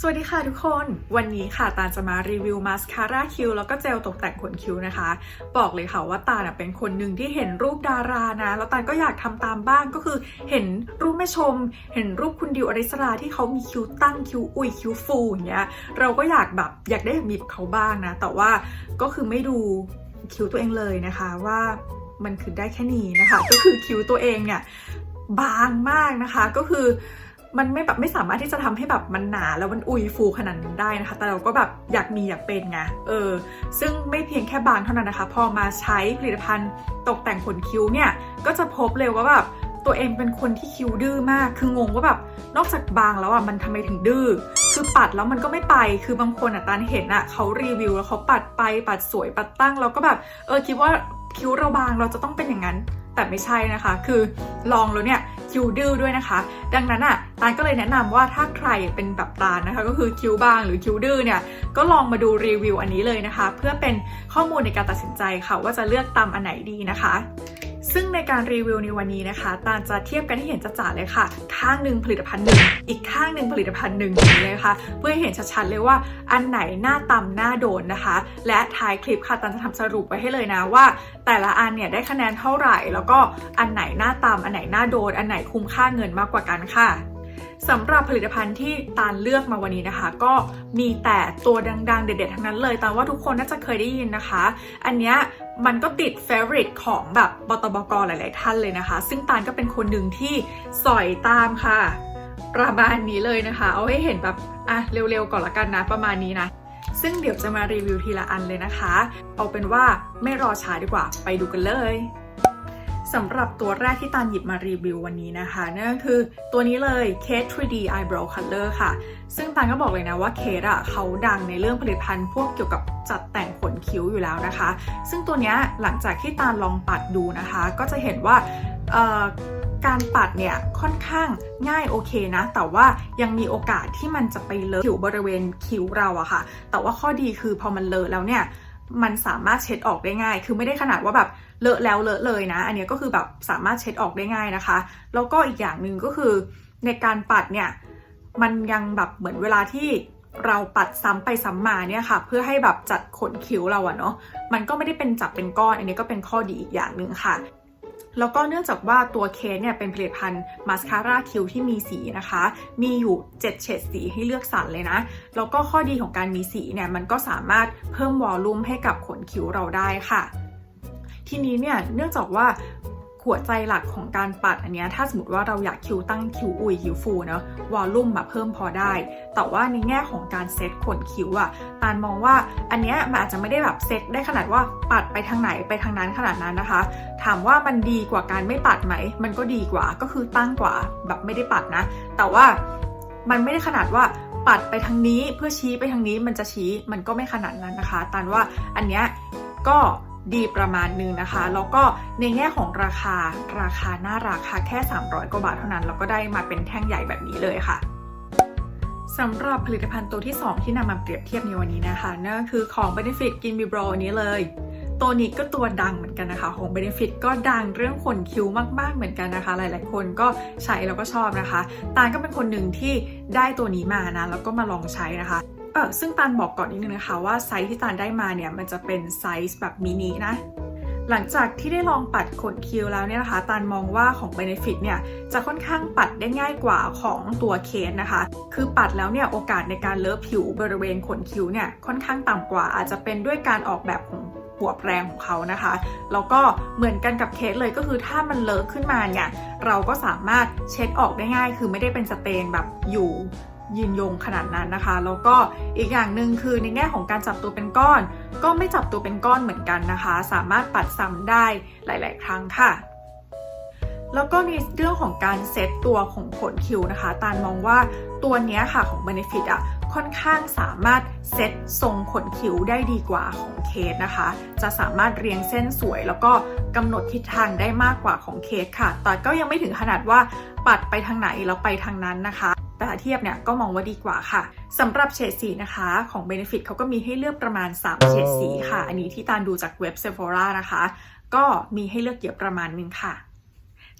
สวัสดีค่ะทุกคน วันนี้ค่ะตาจะมารีวิวมาสคาร่าคิ้วแล้วก็เจลตกแต่งขนคิ้วนะคะ บอกเลยค่ะว่าตาเป็นคนหนึ่งที่เห็นรูปดารานะ แล้วตาก็อยากทำตามบ้างก็คือเห็นรูปแม่ชม เห็นรูปคุณดิวอริสราที่เขามีคิ้วตั้งคิ้วอุยคิ้วฟูอย่างเงี้ยเราก็อยากแบบอยากได้แบบมีเขาบ้างนะ แต่ว่าก็คือไม่ดูคิ้วตัวเองเลยนะคะว่ามันคือได้แค่นี้นะคะ ก็คือคิ้วตัวเองเนี่ยบางมากนะคะก็คือ มันไม่แบบไม่สามารถที่จะทำให้แบบมันหนาแล้วมันอุยฟูขนาดนั้นได้นะคะ แต่เราก็แบบอยากมีอยากเป็นไงเออ ซึ่งไม่เพียงแค่บางเท่านั้นนะคะ พอมาใช้ผลิตภัณฑ์ตกแต่งขนคิ้วเนี่ย ก็จะพบเลยว่าแบบตัวเองเป็นคนที่คิ้วดื้อมาก คืองงว่าแบบนอกจากบางแล้วอะมันทำไมถึงดื้อ คือปัดแล้วมันก็ไม่ไป คือบางคนอะตานเห็นอะเขารีวิวแล้วเขาปัดไปปัดสวยปัดตั้งเราก็แบบเออคิดว่าคิ้วเราบางเราจะต้องเป็นอย่างนั้น แต่ไม่ใช่นะคะ คือลองแล้วเนี่ยคิ้วดื้อด้วยนะคะ ดังนั้นอะตาลก็เลยแนะนำว่าถ้าใครเป็นแบบตาลนะคะ ก็คือคิ้วบางหรือคิ้วดื้อเนี่ยก็ลองมาดูรีวิวอันนี้เลยนะคะ เพื่อเป็นข้อมูลในการตัดสินใจค่ะว่าจะเลือกตามอันไหนดีนะคะ ซึ่งในการรีวิวในวันนี้นะคะตาจะเทียบกันให้เห็นจัดๆเลยค่ะ ข้างหนึ่งผลิตภัณฑ์หนึ่งอีกข้างหนึ่งผลิตภัณฑ์หนึ่งอย่างนี้เลยค่ะ เพื่อให้เห็นชัดๆเลยว่าอันไหนหน้าต่ำหน้าโดนนะคะ และท้ายคลิปค่ะตาจะทำสรุปไว้ให้เลยนะว่า แต่ละอันเนี่ยได้คะแนนเท่าไหร่ แล้วก็อันไหนหน้าต่ำอันไหนหน้าโดน อันไหนคุ้มค่าเงินมากกว่ากันค่ะ สำหรับผลิตภัณฑ์ที่ตาลเลือกมาวันนี้นะคะ ก็มีแต่ตัวดัง ๆ เด็ดๆ ทั้งนั้นเลยตาลว่าทุกคนน่าจะเคยได้ยินนะคะ อันเนี้ยมันก็ติดเฟ v o r i t e ของแบบบตบกหลาย ๆ ท่านเลยนะคะ ซึ่งตาลก็เป็นคนหนึ่งที่สอยตามค่ะ ประมาณนี้เลยนะคะ เอาให้เห็นแบบอะเร็วๆก่อนละกันนะประมาณนี้นะซึ่งเดี๋ยวจะมารีวิวทีละอันเลยนะคะ เอาเป็นว่าไม่รอช้าดีกว่าไปดูกันเลย สำหรับตัวแรกที่ตาลหยิบมารีวิววันนี้นะคะ นั่นก็คือตัวนี้เลย Kate 3D Eyebrow Color ค่ะ ซึ่งตาลก็บอกเลยนะว่าเคทอะเขาดังในเรื่องผลิตภัณฑ์พวกเกี่ยวกับจัดแต่งขนคิ้วอยู่แล้วนะคะ ซึ่งตัวนี้หลังจากที่ตาลลองปัดดูนะคะ ก็จะเห็นว่าการปัดเนี่ยค่อนข้างง่ายโอเคนะ แต่ว่ายังมีโอกาสที่มันจะไปเลอะผิวบริเวณคิ้วเราอะค่ะ แต่ว่าข้อดีคือพอมันเลอะแล้วเนี่ยมันสามารถเช็ดออกได้ง่าย คือไม่ได้ขนาดว่าแบบ เลอะแล้วเลอะเลยนะ อันนี้ก็คือแบบสามารถเช็ดออกได้ง่ายนะคะ แล้วก็อีกอย่างหนึ่งก็คือในการปัดเนี่ยมันยังแบบเหมือนเวลาที่เราปัดซ้ำไปซ้ำมาเนี่ยค่ะ เพื่อให้แบบจัดขนคิ้วเราอะเนาะมันก็ไม่ได้เป็นจับเป็นก้อน อันนี้ก็เป็นข้อดีอีกอย่างหนึ่งค่ะแล้วก็เนื่องจากว่าตัวเคสเนี่ยเป็นผลิตภัณฑ์มาสคาร่าคิ้วที่มีสีนะคะ มีอยู่ 7 เฉดสีให้เลือกสรรเลยนะ แล้วก็ข้อดีของการมีสีเนี่ยมันก็สามารถเพิ่มวอลลุ่มให้กับขนคิ้วเราได้ค่ะ ทีนี้เนี่ยเนื่องจากว่าหัวใจหลักของการปัดอันเนี้ยถ้าสมมติว่าเราอยากคิ้วตั้งคิ้วอุยคิ้วฟูเนาะวอลลุ่มมาเพิ่มพอได้ แต่ว่าในแง่ของการเซตขนคิ้วอะตาลมองว่าอันเนี้ยมันอาจจะไม่ได้แบบเซตได้ขนาดว่าปัดไปทางไหนไปทางนั้นขนาดนั้นนะคะ ถามว่ามันดีกว่าการไม่ปัดไหม มันก็ดีกว่าก็คือตั้งกว่าแบบไม่ได้ปัดนะ แต่ว่ามันไม่ได้ขนาดว่าปัดไปทางนี้เพื่อชี้ไปทางนี้มันจะชี้มันก็ไม่ขนาดนั้นนะคะตาลว่าอันเนี้ยก็ ดีประมาณนึงนะคะ แล้วก็ในแง่ของราคาราคาหน้าราคาแค่ 300 กว่าบาทเท่านั้น แล้วก็ได้มาเป็นแท่งใหญ่แบบนี้เลยค่ะสำหรับผลิตภัณฑ์ตัวที่ 2 ที่นำมาเปรียบเทียบในวันนี้นะคะนั่นคือของ Benefit g i n b i Bro นี้เลยตัวนี้ก็ตัวดังเหมือนกันนะคะ ของ Benefit ก็ดังเรื่องขนคิ้วมาก ๆ เหมือนกันนะคะ หลาย ๆ คนก็ใช้แล้วก็ชอบนะคะ ตาลก็เป็นคนหนึ่งที่ได้ตัวนี้มานะ แล้วก็มาลองใช้นะคะ ซึ่งตาลบอกก่อนนิดนึงนะคะว่าไซส์ที่ตาลได้มาเนี่ยมันจะเป็นไซส์แบบมินินะหลังจากที่ได้ลองปัดขนคิ้วแล้วเนี่ยนะคะตาลมองว่าของ Benefit เนี่ยจะค่อนข้างปัดได้ง่ายกว่าของตัวเคสนะคะ คือปัดแล้วเนี่ยโอกาสในการเลอะผิวบริเวณขนคิ้วเนี่ยค่อนข้างต่ำกว่า อาจจะเป็นด้วยการออกแบบของหัวแปรงของเขานะคะ แล้วก็เหมือนกันกับเคสเลยก็คือถ้ามันเลอะขึ้นมาเนี่ยเราก็สามารถเช็ดออกได้ง่าย คือไม่ได้เป็นสเตนแบบอยู่ ยืนยงขนาดนั้นนะคะ แล้วก็อีกอย่างหนึ่งคือในแง่ของการจับตัวเป็นก้อน ก็ไม่จับตัวเป็นก้อนเหมือนกันนะคะ สามารถปัดซ้ำได้หลาย ๆ ครั้งค่ะแล้วก็ในเรื่องของการเซตตัวของขนคิ้วนะคะ ตาลมองว่าตัวนี้ค่ะของ Benefit อะค่อนข้างสามารถเซตทรงขนคิ้วได้ดีกว่าของเคสนะคะ จะสามารถเรียงเส้นสวย แล้วก็กำหนดทิศทางได้มากกว่าของเคสค่ะ แต่ก็ยังไม่ถึงขนาดว่าปัดไปทางไหนแล้วไปทางนั้นนะคะ เทียบเนี่ยก็มองว่าดีกว่าค่ะสำหรับเฉดสีนะคะของ Benefit เขาก็มีให้เลือกประมาณ 3 เฉดสีค่ะ อันนี้ที่ตาลดูจากเว็บ Sephora นะคะ ก็มีให้เลือกเยอะประมาณนึงค่ะ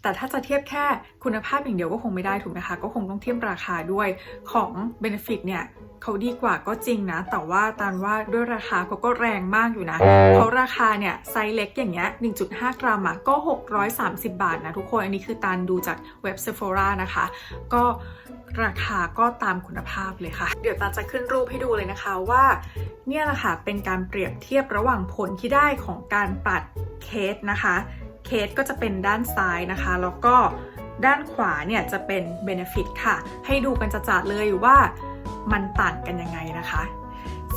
แต่ถ้าจะเทียบแค่คุณภาพอย่างเดียวก็คงไม่ได้ถูกนะคะ ก็คงต้องเทียบราคาด้วยของ Benefit เนี่ยเขาดีกว่าก็จริงนะ แต่ว่าตานว่าด้วยราคาเขาก็แรงมากอยู่นะเพราะราคาเนี่ยไซส์เล็กอย่างเงี้ย 1.5 กรัมอะก็ 630 บาทนะทุกคน อันนี้คือตานดูจากเว็บ Sephora นะคะ ก็ ราคาก็ตามคุณภาพเลยค่ะ เดี๋ยวตาจะขึ้นรูปให้ดูเลยนะคะว่า เนี่ยแหละค่ะเป็นการเปรียบเทียบระหว่างผลที่ได้ของการปัดเคสนะคะ เคสก็จะเป็นด้านซ้ายนะคะ แล้วก็ด้านขวาเนี่ยจะเป็นเบนฟิตค่ะ ให้ดูกันจัดๆเลยว่ามันต่างกันยังไงนะคะ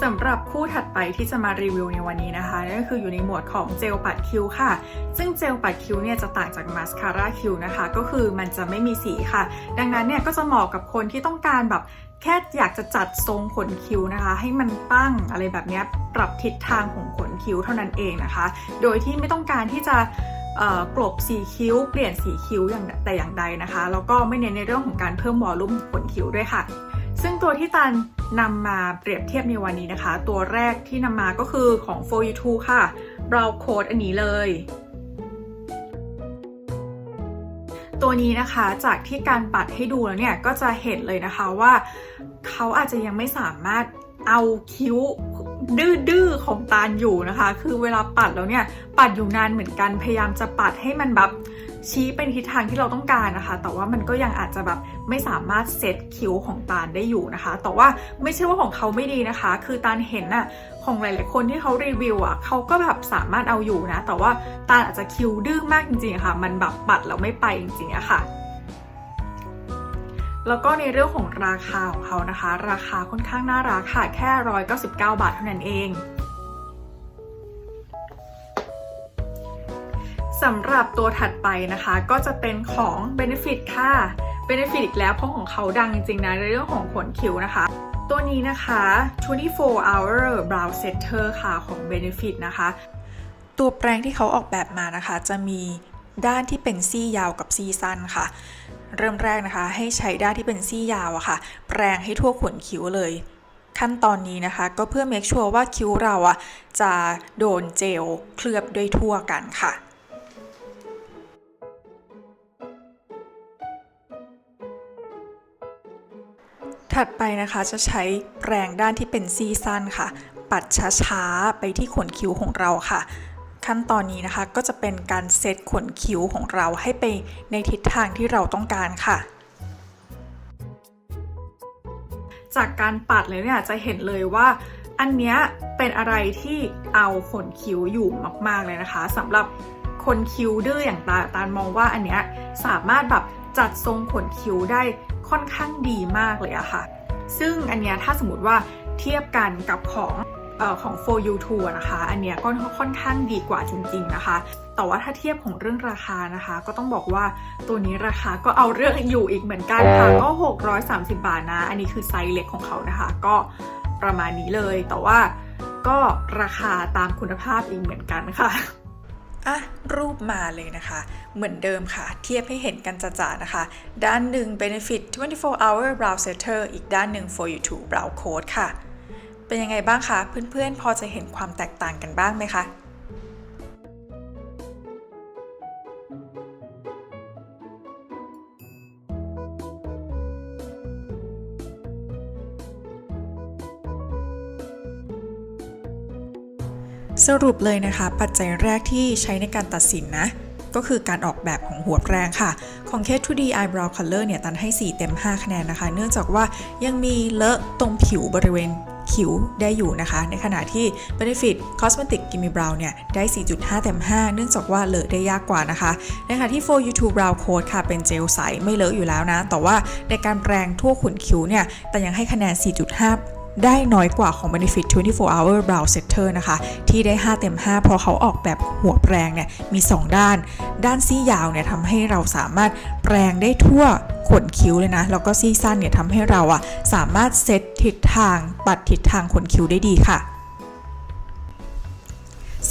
สำหรับคู่ถัดไปที่จะมารีวิวในวันนี้นะคะนั่นก็คืออยู่ในหมวดของเจลปัดคิ้วค่ะ ซึ่งเจลปัดคิ้วเนี่ยจะต่างจากมาสคาร่าคิ้วนะคะ ก็คือมันจะไม่มีสีค่ะ ดังนั้นเนี่ยก็จะเหมาะกับคนที่ต้องการแบบแค่อยากจะจัดทรงขนคิ้วนะคะ ให้มันตั้งอะไรแบบนี้ปรับทิศทางของขนคิ้วเท่านั้นเองนะคะ โดยที่ไม่ต้องการที่จะกลบสีคิ้ว เปลี่ยนสีคิ้วอย่างแต่อย่างใดนะคะแล้วก็ไม่เน้นในเรื่องของการเพิ่มวอลลุ่มขนคิ้วด้วยค่ะ ซึ่งตัวที่ตัน นำมาเปรียบเทียบในวันนี้นะคะ ตัวแรกที่นำมาก็คือของ For You t o ค่ะ Brow Coat อันนี้เลย ตัวนี้นะคะจากที่การปัดให้ดูแล้วเนี่ย ก็จะเห็นเลยนะคะว่า เขาอาจจะยังไม่สามารถเอาคิ้วดื้อๆของตาลอยู่นะคะ คือเวลาปัดแล้วเนี่ย ปัดอยู่นานเหมือนกัน พยายามจะปัดให้มันแบบ ชี้เป็นทิศทางที่เราต้องการนะคะ แต่ว่ามันก็ยังอาจจะแบบไม่สามารถเซตคิ้วของตาลได้อยู่นะคะ แต่ว่าไม่ใช่ว่าของเขาไม่ดีนะคะ คือตาลเห็นน่ะของหลาย ๆ คนที่เขารีวิวอะเขาก็แบบสามารถเอาอยู่นะ แต่ว่าตาลอาจจะคิ้วดื้อมากจริงๆะค่ะ มันแบบปัดแล้วไม่ไปจริงๆอะค่ะแล้วก็ในเรื่องของราคาของเขานะคะ ราคาค่อนข้างน่ารักค่ะแค่ 199 บาทเท่านั้นเอง สำหรับตัวถัดไปนะคะก็จะเป็นของ Benefit ค่ะ Benefit อีกแล้วเพราะของเขาดังจริงๆนะในเรื่องของขนคิ้วนะคะ ตัวนี้นะคะ 24 hour brow setter ค่ะของ Benefit นะคะ ตัวแปรงที่เขาออกแบบมานะคะ จะมีด้านที่เป็นซี่ยาวกับซี่สั้นค่ะ เริ่มแรกนะคะ ให้ใช้ด้านที่เป็นซี่ยาวอะค่ะ แปรงให้ทั่วขนคิ้วเลย ขั้นตอนนี้นะคะก็เพื่อ make sure ว่าคิ้วเราอะจะโดนเจลเคลือบด้วยทั่วกันค่ะ ถัดไปนะคะจะใช้แปรงด้านที่เป็นซีสั้นค่ะ ปัดช้าๆไปที่ขนคิ้วของเราค่ะ ขั้นตอนนี้นะคะก็จะเป็นการเซตขนคิ้วของเราให้ไปในทิศทางที่เราต้องการค่ะจากการปัดเลยเนี่ยจะเห็นเลยว่า อันเนี้ยเป็นอะไรที่เอาขนคิ้วอยู่มากๆเลยนะคะสำหรับคนคิ้วดื้ออย่างตาตาลมองว่าอันเนี้ยสามารถแบบจัดทรงขนคิ้วได้ ค่อนข้างดีมากเลยอะค่ะ ซึ่งอันเนี้ยถ้าสมมติว่าเทียบกันกับของเออของ for you t o นะคะ อันเนี้ยก็ค่อนข้างดีกว่าจริงๆนะคะ แต่ว่าถ้าเทียบของเรื่องราคานะคะ ก็ต้องบอกว่าตัวนี้ราคาก็เอาเรื่องอยู่อีกเหมือนกันค่ะ ก็ 630 บาทนะ อันนี้คือไซส์เล็กของเขานะคะ ก็ประมาณนี้เลย แต่ว่าก็ราคาตามคุณภาพอีกเหมือนกันค่ะ อะรูปมาเลยนะคะ เหมือนเดิมค่ะ เทียบให้เห็นกันจ่าๆนะคะ ด้านหนึ่ง Benefit 24 hour brow setter อีกด้านหนึ่ง for you to brow coat ค่ะ เป็นยังไงบ้างคะ เพื่อนๆ พอจะเห็นความแตกต่างกันบ้างไหมคะ สรุปเลยนะคะ ปัจจัยแรกที่ใช้ในการตัดสินนะ ก็คือการออกแบบของหัวแปรงค่ะ ของ Kate 2D Eyebrow Color เนี่ย ตันให้ 4 เต็ม 5 คะแนนนะคะ เนื่องจากว่ายังมีเลอะตรงผิวบริเวณคิ้วได้อยู่นะคะ ในขณะที่ Benefit Cosmetic Gimme Brow เนี่ย ได้ 4.5 เต็ม 5 เนื่องจากว่าเลอะได้ยากกว่านะคะ ในขณะที่ For You To Brow Coat ค่ะ เป็นเจลใสไม่เลอะอยู่แล้วนะ แต่ว่าในการแปรงทั่วขนคิ้วเนี่ย แต่ยังให้คะแนน 4.5 ได้น้อยกว่าของ Benefit 24 Hour Brow Setter นะคะ ที่ได้ 5 เต็ม 5 เพราะเขาออกแบบหัวแปรงเนี่ยมี 2 ด้าน ด้านซี่ยาวเนี่ยทำให้เราสามารถแปรงได้ทั่วขนคิ้วเลยนะ แล้วก็ซี่สั้นเนี่ยทำให้เราอะสามารถเซตทิศทางปัดทิศทางขนคิ้วได้ดีค่ะ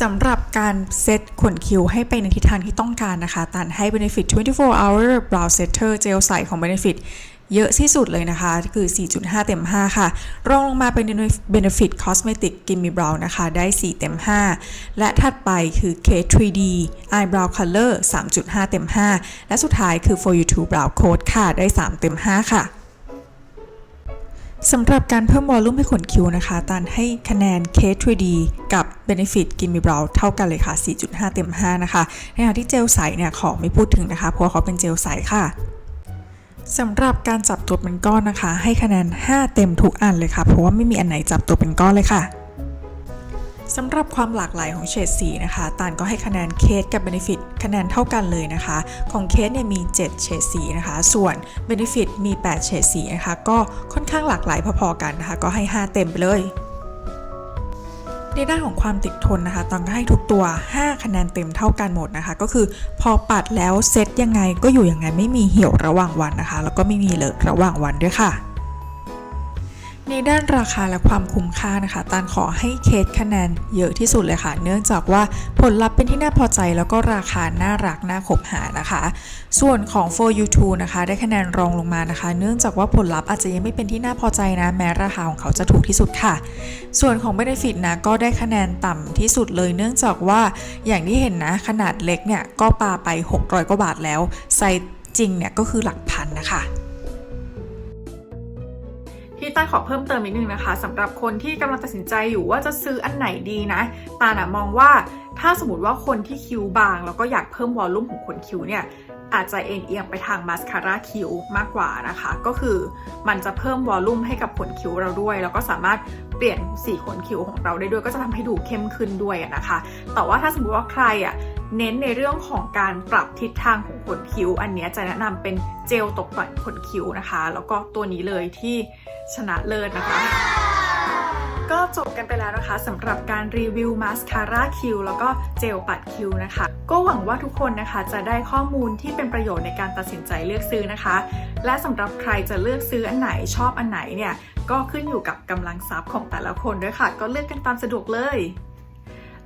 สำหรับการเซตขนคิ้วให้ไปในทิศทางที่ต้องการนะคะ ตันให้ Benefit 24 Hour Brow Setter เจลใสของ Benefit เยอะที่สุดเลยนะคะ คือ 4.5 เต็ม 5 ค่ะ รองลงมาเป็น Benefit Cosmetic Gimme Brow นะคะ ได้ 4 เต็ม 5 และถัดไปคือ Kate 3D Eyebrow Color 3.5 เต็ม 5 และสุดท้ายคือ For You To Brow Coat ค่ะ ได้ 3 เต็ม 5 ค่ะสำหรับการเพิ่มวอลลุ่มให้ขนคิ้วนะคะตานให้คะแนน K 3D กับ Benefit Gimme Brow เท่ากันเลยค่ะ 4.5 เต็ม 5 นะคะ ในขณะที่เจลใสเนี่ยขอไม่พูดถึงนะคะ เพราะเขาเป็นเจลใสค่ะ สำหรับการจับตัวเป็นก้อนนะคะ ให้คะแนน 5 เต็มทุกอันเลยค่ะ เพราะว่าไม่มีอันไหนจับตัวเป็นก้อนเลยค่ะสำหรับความหลากหลายของเฉดสีนะคะตานก็ให้คะแนนเคสกับ Benefit คะแนนเท่ากันเลยนะคะ ของเคสเนี่ยมี 7 เฉดสีนะคะ ส่วน Benefit มี 8 เฉดสีนะคะ ก็ค่อนข้างหลากหลายพอๆกันนะคะ ก็ให้ 5 เต็มไปเลย ในด้านของความติดทนนะคะตอนก็ให้ทุกตัว 5 คะแนนเต็มเท่ากันหมดนะคะ ก็คือพอปัดแล้วเซตยังไงก็อยู่ยังไงไม่มีเหี่ยวระหว่างวันนะคะ แล้วก็ไม่มีเลอะระหว่างวันด้วยค่ะ ในด้านราคาและความคุ้มค่านะคะตานขอให้เคสคะแนนเยอะที่สุดเลยค่ะ เนื่องจากว่าผลลัพธ์เป็นที่น่าพอใจแล้วก็ราคาน่ารักน่าคบหานะคะ ส่วนของ for you t o นะคะได้คะแนนรองลงมานะคะ เนื่องจากว่าผลลัพธ์อาจจะยังไม่เป็นที่น่าพอใจนะแม้ราคาของเขาจะถูกที่สุดค่ะ ส่วนของ benefit นะก็ได้คะแนนต่ำที่สุดเลย เนื่องจากว่าอย่างที่เห็นนะขนาดเล็กเนี่ยก็ปาไป 600กว่าบาทแล้วไซส์จริงเนี่ยก็คือหลักพันนะคะ ที่ต้าขอเพิ่มเติมนิดนึงนะคะสำหรับคนที่กำลังตัดสินใจอยู่ว่าจะซื้ออันไหนดีนะตาน่ะมองว่าถ้าสมมติว่าคนที่คิ้วบาง แล้วก็อยากเพิ่มวอลลุ่มของขนคิ้วเนี่ยอาจจะเอ็นเอียงไปทางมาสคาร่าคิ้วมากกว่านะคะ ก็คือมันจะเพิ่มวอลลุ่มให้กับขนคิ้วเราด้วย แล้วก็สามารถเปลี่ยนสีขนคิ้วของเราได้ด้วย ก็จะทำให้ดูเข้มขึ้นด้วยนะคะ แต่ว่าถ้าสมมติว่าใครอะ เน้นในเรื่องของการปรับทิศทางของขนคิ้ว อันนี้จะแนะนำเป็นเจลตกแต่งขนคิ้วนะคะ แล้วก็ตัวนี้เลยที่ชนะเลิศนะคะก็จบกันไปแล้วนะคะสำหรับการรีวิวมาสคาร่าคิ้วแล้วก็เจลปัดคิ้วนะคะ ก็หวังว่าทุกคนนะคะจะได้ข้อมูลที่เป็นประโยชน์ในการตัดสินใจเลือกซื้อนะคะ และสำหรับใครจะเลือกซื้ออันไหนชอบอันไหนเนี่ย ก็ขึ้นอยู่กับกำลังทรัพย์ของแต่ละคนด้วยค่ะ ก็เลือกกันตามสะดวกเลย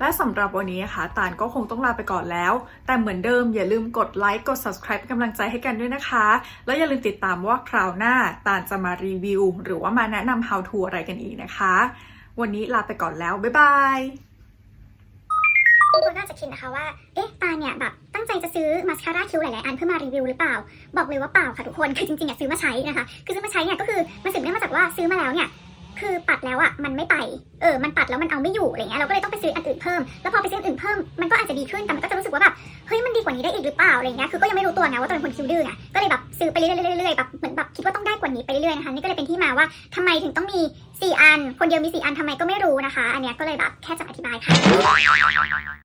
และสำหรับวันนี้นะคะตาลก็คงต้องลาไปก่อนแล้ว แต่เหมือนเดิมอย่าลืมกดไลค์กด subscribe เป็นกำลังใจให้กันด้วยนะคะ แล้วอย่าลืมติดตามว่าคราวหน้าตาลจะมารีวิว หรือว่ามาแนะนำ how to อะไรกันอีกนะคะ วันนี้ลาไปก่อนแล้ว บ๊ายบายบางคนก็อาจจะคิดนะคะว่า เอ๊ะ ตาเนี่ยแบบตั้งใจจะซื้อมาสคาร่าคิ้วหลายๆ อันเพื่อมารีวิวหรือเปล่า บอกเลยว่าเปล่าค่ะทุกคน คือจริงๆเนี่ยซื้อมาใช้นะคะ คือซื้อมาใช้เนี่ยก็คือมันสืบเนื่องมาจากว่าซื้อมาแล้วเนี่ย คือปัดแล้วอะมันไม่ไป เออ มันปัดแล้วมันเอาไม่อยู่อะไรเงี้ยเราก็เลยต้องไปซื้ออันอื่นเพิ่ม แล้วพอไปซื้ออันอื่นเพิ่มมันก็อาจจะดีขึ้น แต่มันก็จะรู้สึกว่าแบบเฮ้ยมันดีกว่านี้ได้อีกหรือเปล่าอะไรเงี้ย คือก็ยังไม่รู้ตัวไงว่าตัวเป็นคนคิวดื้อไงก็เลยแบบซื้อไปเรื่อยๆเรื่อยๆแบบเหมือนแบบคิดว่าต้องได้กว่านี้ไปเรื่อยๆนะคะนี่ก็เลยเป็นที่มาว่าทำไมถึงต้องมี 4 อัน คนเดียวมี 4 อันทำไมก็ไม่รู้นะคะ อันเนี้ยก็เลยแบบแค่จะอธิบายค่ะ